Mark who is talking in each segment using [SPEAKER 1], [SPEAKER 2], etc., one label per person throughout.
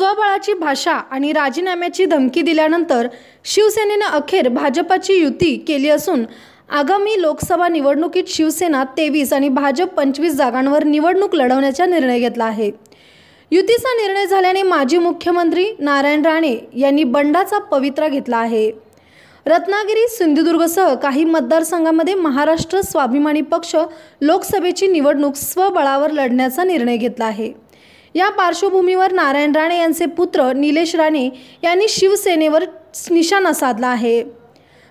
[SPEAKER 1] स्वबळाची भाषा आणि राजीनाम्याची धमकी दिल्यानंतर शिवसेनेनं अखेर भाजपाची युती केली असून आगामी लोकसभा निवडणुकीत शिवसेना तेवीस आणि भाजप पंचवीस जागांवर निवडणूक लढवण्याचा निर्णय घेतला आहे. युतीचा निर्णय झाल्याने माजी मुख्यमंत्री नारायण राणे यांनी बंडाचा पवित्रा घेतला आहे. रत्नागिरी सिंधुदुर्गसह काही मतदारसंघामध्ये महाराष्ट्र स्वाभिमानी पक्ष लोकसभेची निवडणूक स्वबळावर लढण्याचा निर्णय घेतला आहे. या पार्श्वभूमीवर नारायण राणे यांचे पुत्र निलेश राणे यांनी शिवसेनेवर निशाणा साधला आहे.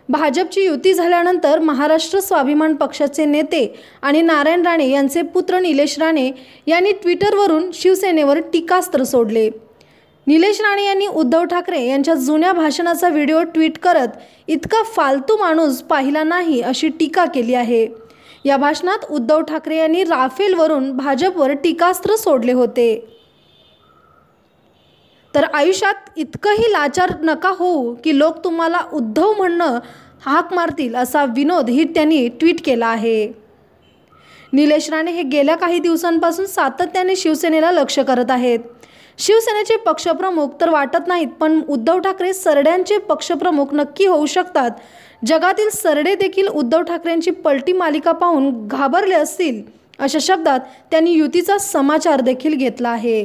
[SPEAKER 1] भाजपची युती झाल्यानंतर महाराष्ट्र स्वाभिमान पक्षाचे नेते आणि नारायण राणे यांचे पुत्र निलेश राणे यांनी ट्विटरवरून शिवसेनेवर टीकास्त्र सोडले. निलेश राणे यांनी उद्धव ठाकरे यांच्या जुन्या भाषणाचा व्हिडिओ ट्विट करत इतका फालतू माणूस पाहिला नाही अशी टीका केली आहे. या भाषणात उद्धव ठाकरे यांनी राफेलवरून भाजपवर टीकास्त्र सोडले होते. तर आयुष्यात इतकंही लाचार नका होऊ की लोक तुम्हाला उद्धव म्हणणं हाक मारतील असा विनोद ही त्यांनी ट्विट केला आहे. निलेश राणे हे गेल्या काही दिवसांपासून सातत्याने शिवसेनेला लक्ष करत आहेत. शिवसेनेचे पक्षप्रमुख तर वाटत नाहीत पण उद्धव ठाकरे सरड्यांचे पक्षप्रमुख नक्की होऊ शकतात. जगातील सरडे देखील उद्धव ठाकरेंची पलटी मालिका पाहून घाबरले असतील अशा शब्दात त्यांनी युतीचा समाचार देखील घेतला आहे.